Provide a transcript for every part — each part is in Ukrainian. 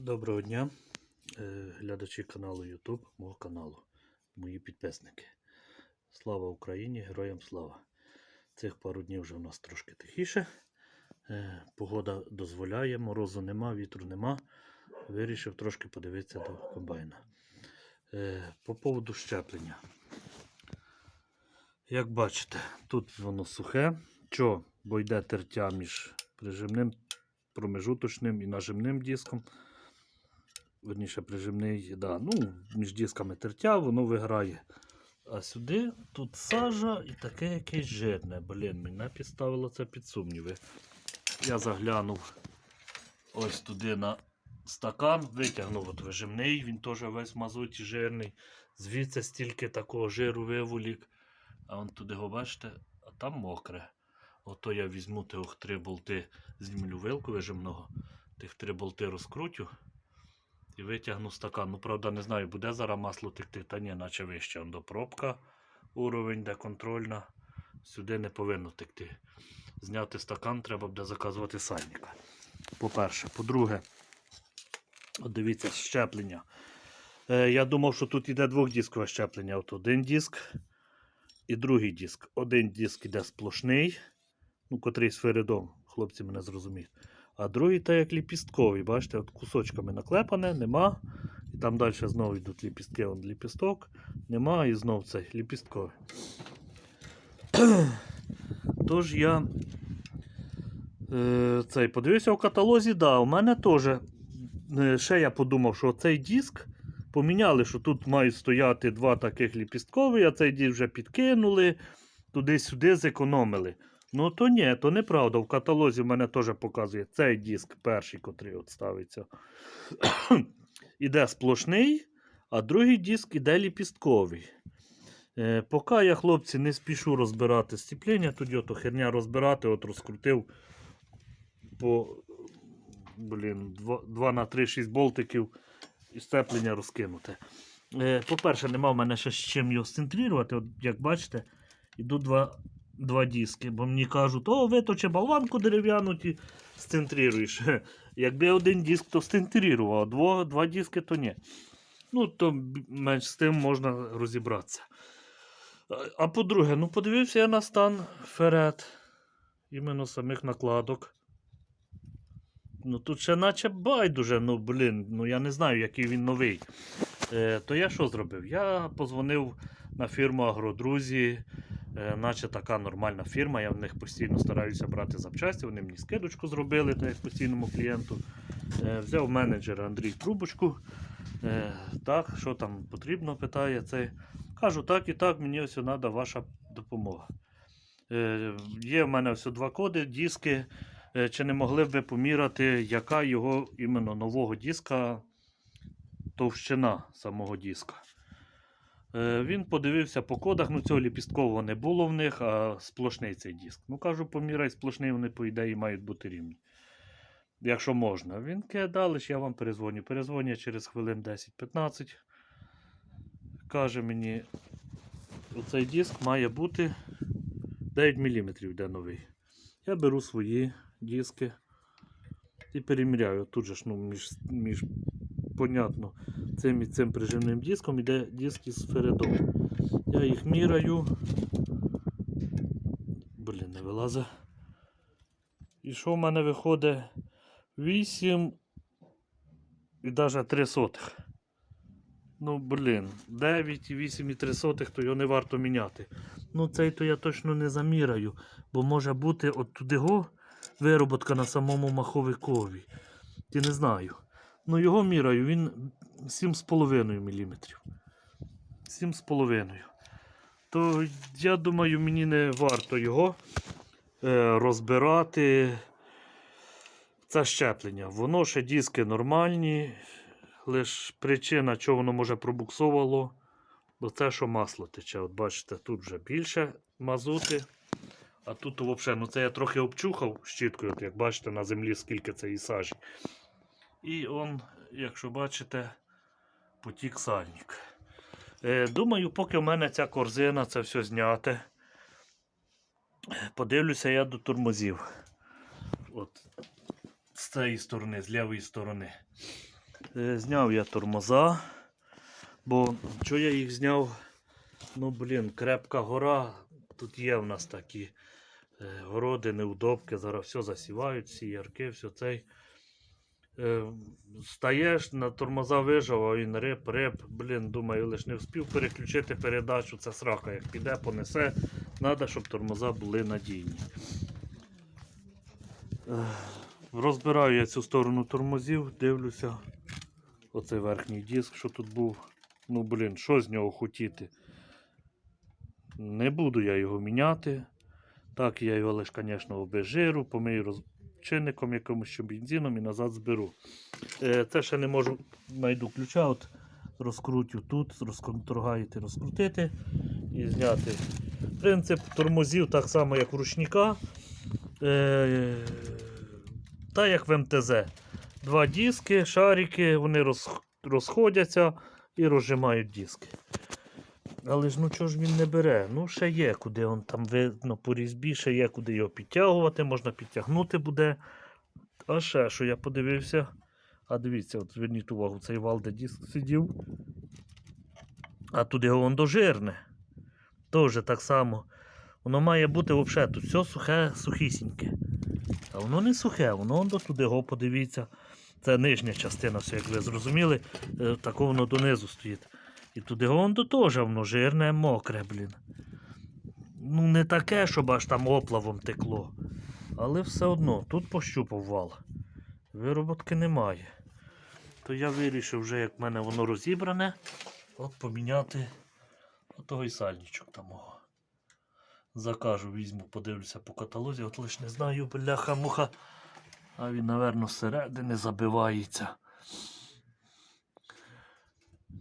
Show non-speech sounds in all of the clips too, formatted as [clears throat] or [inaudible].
Доброго дня, е, глядачі каналу YouTube, мого каналу, мої підписники. Слава Україні, героям слава! Цих пару днів вже у нас трошки тихіше. Е, Погода дозволяє, морозу нема, вітру нема. Вирішив трошки подивитися до комбайна. Е, По поводу щеплення. Як бачите, тут воно сухе. Чо? Бо йде тертя між прижимним, промежуточним і нажимним диском верніше прижимний, да, ну, між дисками тертя, воно виграє. А сюди тут сажа і таке якесь жирне. Блін, мене підставило це під сумніви. Я заглянув ось туди на стакан, витягнув от вижимний, він теж весь в жирний. Звідси стільки такого жиру виволік. А вон туди го бачите, а там мокре. Ото я візьму тих три болти, знімлю вилку вижимного, тих три болти розкрутю і витягну стакан. Ну, правда, не знаю, буде зараз масло текти, та ні, наче вище. До пробка уровень, де контрольна. Сюди не повинно текти. Зняти стакан треба буде заказувати сальника. По-перше. По-друге, дивіться, щеплення. Е, я думав, що тут йде двохдіскове щеплення. От один диск і другий диск. Один диск йде сплошний, ну, котрий з феридом, хлопці мене зрозуміють. А другий так як ліпістковий, бачите, от кусочками наклепане, нема. І там далі знову йдуть ліпістки, он ліпісток, нема і знов цей ліпістковий. [clears throat] Тож я е, цей, подивився в каталозі, да, у мене теж. е, Ще я подумав, що цей диск поміняли, що тут мають стояти два таких ліпісткові, а цей диск вже підкинули, туди-сюди зекономили. Ну то ні, то неправда. В каталозі в мене теж показує цей диск, перший, котрий от ставиться. [coughs] іде сплошний, а другий диск іде ліпістковий. Е, поки я, хлопці, не спішу розбирати стіплення, тоді ото херня розбирати, от розкрутив по блін, 2, 2 на 3 6 болтиків і степлення розкинуте. Е, по-перше, нема в мене ще з чим його сцентрувати. От, як бачите, йдуть два два диски, бо мені кажуть, о, виточи болванку дерев'яну, ті сцентруєш. [laughs] Якби один диск, то сцентрував, а дво, два диски, то ні. Ну, то менш з тим можна розібратися. А- по-друге, ну подивився я на стан ферет, іменно самих накладок. Ну тут ще наче байдуже, ну блін, ну я не знаю, який він новий. Е, то я що зробив? Я позвонив на фірму Агродрузі, наче така нормальна фірма. Я в них постійно стараюся брати запчасті. Вони мені скидочку зробили, як постійному клієнту. Е, взяв менеджера Андрій Трубочку. Е, так, що там потрібно, питає цей. Кажу, так і так, мені ось треба ваша допомога. Е, є в мене ось два коди, диски. Е, Чи не могли б ви поміряти, яка його іменно нового диска товщина самого диска? Е, Він подивився по кодах, ну цього ліпісткового не було в них, а сплошний цей диск. Ну кажу, поміряй сплошний, вони по ідеї мають бути рівні. Якщо можна. Він далі я вам перезвоню. Перезвоню через хвилин 10-15. Каже мені, оцей диск має бути 9 мм йде новий. Я беру свої диски і переміряю. Тут же ж ну, між, між понятно, цим і цим прижимним диском іде диск із фередом. Я їх міряю. Блін, не вилазить. І що в мене виходить? 8 і навіть 3 сотих. Ну, блін, 9 і 8 і 3 сотих, то його не варто міняти. Ну, цей то я точно не заміряю, бо може бути от туди го вироботка на самому маховикові. Ти не знаю. Ну, його міряю, він 7,5 мм. 7,5. То я думаю, мені не варто його е, розбирати. Це щеплення. Воно ще диски нормальні. Лише причина, чого воно може пробуксовувало, то це, що масло тече. От бачите, тут вже більше мазути. А тут взагалі, ну це я трохи обчухав щіткою, от як бачите, на землі скільки це і сажі. І он, якщо бачите, потік сальник. Е, думаю, поки в мене ця корзина, це все зняте. Подивлюся я до тормозів. От з цієї сторони, з лівої сторони. Е, Зняв я тормоза, бо що я їх зняв? Ну, блін, крепка гора. Тут є в нас такі е, городи, неудобки, зараз все засівають, всі ярки, все цей. Е, стаєш, на тормоза вижав, а він риб, риб. Блін, думаю, лиш не встиг переключити передачу, це срака. Як піде, понесе, треба, щоб тормоза були надійні. Е, Розбираю я цю сторону тормозів, дивлюся. Оцей верхній диск, що тут був. Ну, блін, що з нього хотіти? Не буду я його міняти. Так, я його лише, звісно, обезжиру, помию розчинником якимось ще бензином і назад зберу. Е, це ще не можу знайду ключа. От розкрутю тут, розконтрогаєте, розкрутити і зняти. Принцип тормозів так само, як в ручника. Е, та як в МТЗ. Два диски, шарики, вони розходяться і розжимають диски. Але ж ну чого ж він не бере? Ну, ще є, куди он там видно по різьбі, ще є, куди його підтягувати, можна підтягнути буде. А ще, що я подивився. А дивіться, от зверніть увагу, цей вал, сидів. А тут його воно жирне. Теж так само. Воно має бути взагалі тут все сухе, сухісіньке. А воно не сухе, воно до туди його подивіться. Це нижня частина, все, як ви зрозуміли, е, тако воно донизу стоїть. І туди воно теж воно жирне, мокре, блін. Ну, не таке, щоб аж там оплавом текло. Але все одно, тут пощупав вал. Вироботки немає. То я вирішив вже, як в мене воно розібране, от поміняти отой сальничок там. Закажу, візьму, подивлюся по каталозі, от лиш не знаю, бляха-муха. А він, напевно, зсередини забивається.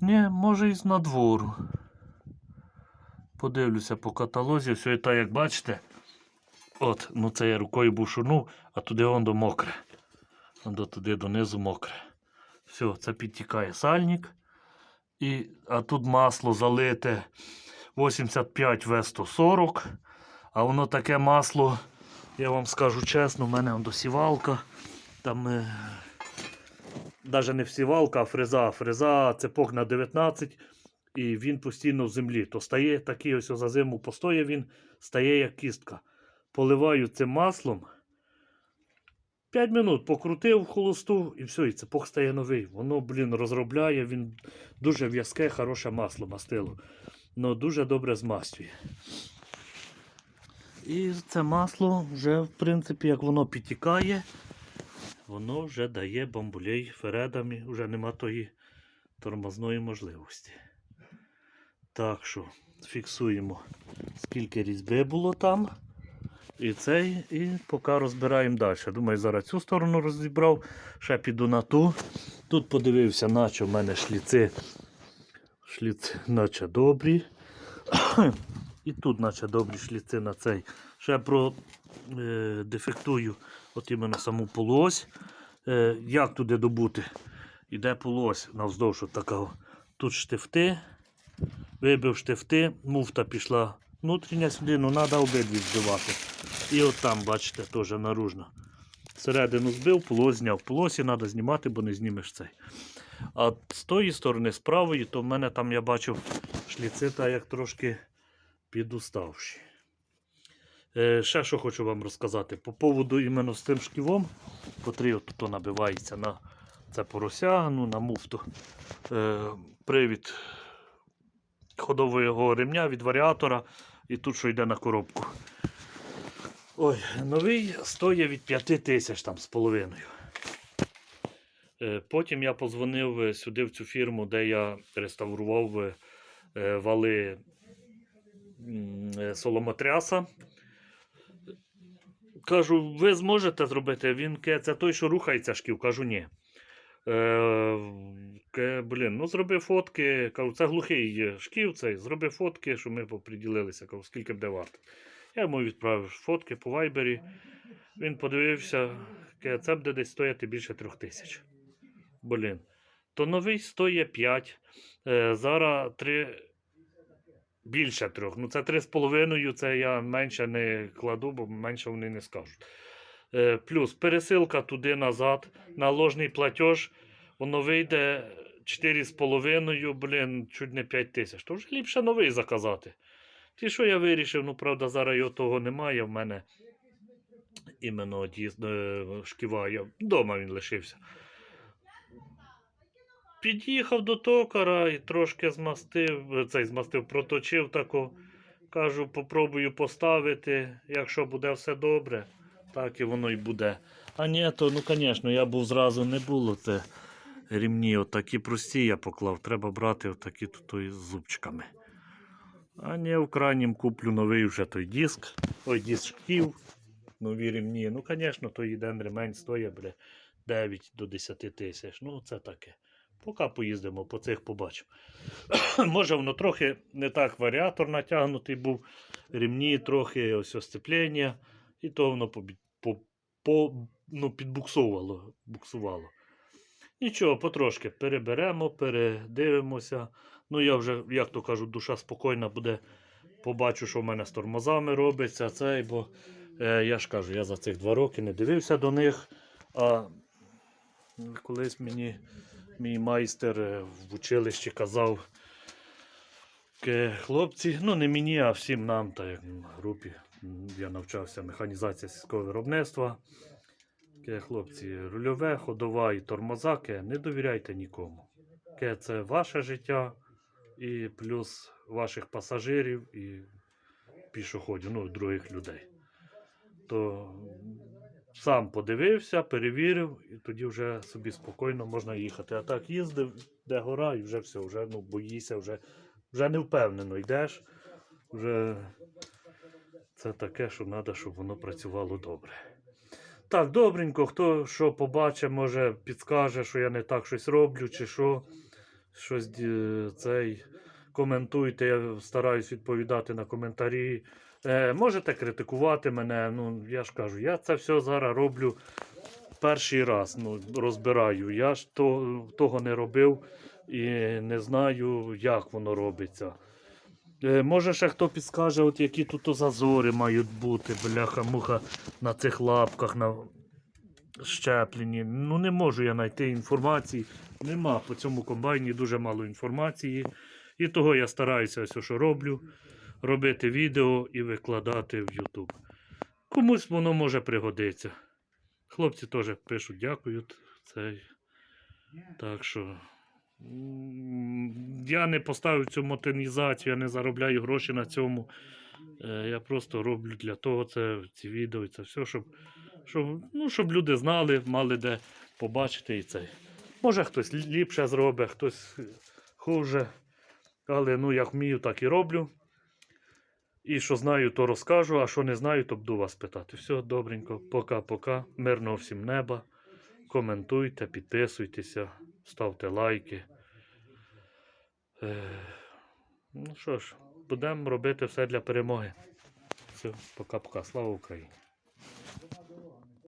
Ні, може і з надвору. Подивлюся по каталозі, все і так, як бачите. От, ну це я рукою бушунув, а туди воно мокре. До туди донизу мокре. Все, це підтікає сальник. І, а тут масло залите 85 В140. А воно таке масло, я вам скажу чесно, в мене досівалка. Там е, навіть не всівалка, а фреза. Фреза цепок на 19 і він постійно в землі. То стає такий ось за зиму постоє він, стає як кістка. Поливаю цим маслом. 5 минут покрутив холосту і все, і цепок стає новий. Воно, блін, розробляє, він дуже в'язке, хороше масло мастило. Ну, дуже добре змастює. І це масло вже, в принципі, як воно підтікає, воно вже дає бамбулей фередами, вже нема тої тормозної можливості. Так що фіксуємо, скільки різьби було там. І цей, і поки розбираємо далі. Думаю, зараз цю сторону розібрав, ще піду на ту. Тут подивився, наче в мене шліци. Шліци, наче добрі. І тут, наче добрі шліци на цей. Ще про е, дефектую от іменно саму полуось. Е, як туди добути? Іде полуось навздовж от така. Тут штифти. Вибив штифти, муфта пішла внутрішня сюди, ну треба обидві збивати. І от там, бачите, теж наружно. Середину збив, полось зняв. Полосі треба знімати, бо не знімеш цей. А з тої сторони, з правої, то в мене там я бачив шліци та як трошки підуставші. Е, ще що хочу вам розказати. По поводу іменно з тим шківом, котрий от тут набивається на це порося, ну, на муфту. Е, привід ходового ремня від варіатора і тут що йде на коробку. Ой, новий стоїть від 5 тисяч там з половиною. Е, Потім я позвонив сюди в цю фірму, де я реставрував е, вали соломотряса. Кажу, ви зможете зробити? Він каже, це той, що рухається шків. Кажу, ні. Е, блін, ну зроби фотки. Кажу, це глухий шків цей. Зроби фотки, що ми поприділилися. Кажу, скільки буде варто. Я йому відправив фотки по вайбері. Він подивився, каже, це буде десь стояти більше трьох тисяч. Блін. То новий стоїть 5. Е, зараз 3. Більше трьох. Ну, це 3,5, це я менше не кладу, бо менше вони не скажуть. Е, плюс пересилка туди назад, наложний платеж воно вийде 4,5, блін, чуть не 5 тисяч. То вже ліпше новий заказати. Ті, що я вирішив, ну правда, зараз його того немає в мене. Іменно дійсно е, шківа. Я... Дома він лишився. Під'їхав до токара і трошки змастив, цей змастив, проточив тако. Кажу, попробую поставити. Якщо буде все добре, так і воно й буде. А ні, то ну звісно, я був зразу не було. Це рівні, отакі прості я поклав. Треба брати отакі тут із зубчиками. А ні, в крайнім куплю новий вже той диск. Ой, диск шків. Нові рівні. Ну, звісно, той один ремень стоїть, бля, 9 до 10 тисяч. Ну, це таке. Поки поїздимо, по цих побачимо. [coughs] Може, воно трохи не так варіатор натягнутий був, рівні, трохи ось осцеплення, і то воно по, по, ну, підбуксовувало. Буксувало. Нічого, потрошки переберемо, передивимося. Ну, я вже, як то кажуть, душа спокійна буде. Побачу, що в мене з тормозами робиться. Цей, бо е, я ж кажу, я за цих два роки не дивився до них. А колись мені мій майстер е, в училищі казав, «Ке, хлопці, ну не мені, а всім нам, та як в групі. Я навчався механізація сільського виробництва. Ке, хлопці, рульове, ходова і тормоза, не довіряйте нікому. Це ваше життя і плюс ваших пасажирів і пішоходів, ну, других людей. То сам подивився, перевірив, і тоді вже собі спокійно можна їхати. А так їздив, де гора, і вже все, вже ну, боїшся, вже, вже не впевнено йдеш. Вже це таке, що треба, щоб воно працювало добре. Так, добренько, хто що побачить, може підскаже, що я не так щось роблю, чи що. Щось цей. Коментуйте, я стараюсь відповідати на коментарі. Е, можете критикувати мене. Ну, я ж кажу, я це все зараз роблю перший раз. Ну, розбираю. Я ж то, того не робив і не знаю, як воно робиться. Е, може, ще хто підскаже, от які тут зазори мають бути, бляха-муха на цих лапках, на щеплені. Ну, не можу я знайти інформації. Нема по цьому комбайні дуже мало інформації. І того я стараюся ось що роблю, робити відео і викладати в YouTube. Комусь воно може пригодитися. Хлопці теж пишуть, дякують. Цей. Так що. Я не поставив цю мотонізацію, я не заробляю гроші на цьому. Е, Я просто роблю для того це, ці відео і це все, щоб, щоб, ну, щоб люди знали, мали де побачити і це. Може хтось ліпше зробить, хтось хуже. Але ну, як вмію, так і роблю. І що знаю, то розкажу, а що не знаю, то буду вас питати. Все, добренько, пока-пока. Мирного всім неба. Коментуйте, підписуйтеся, ставте лайки. Е, ну що ж, будемо робити все для перемоги. Все, пока-пока. Слава Україні!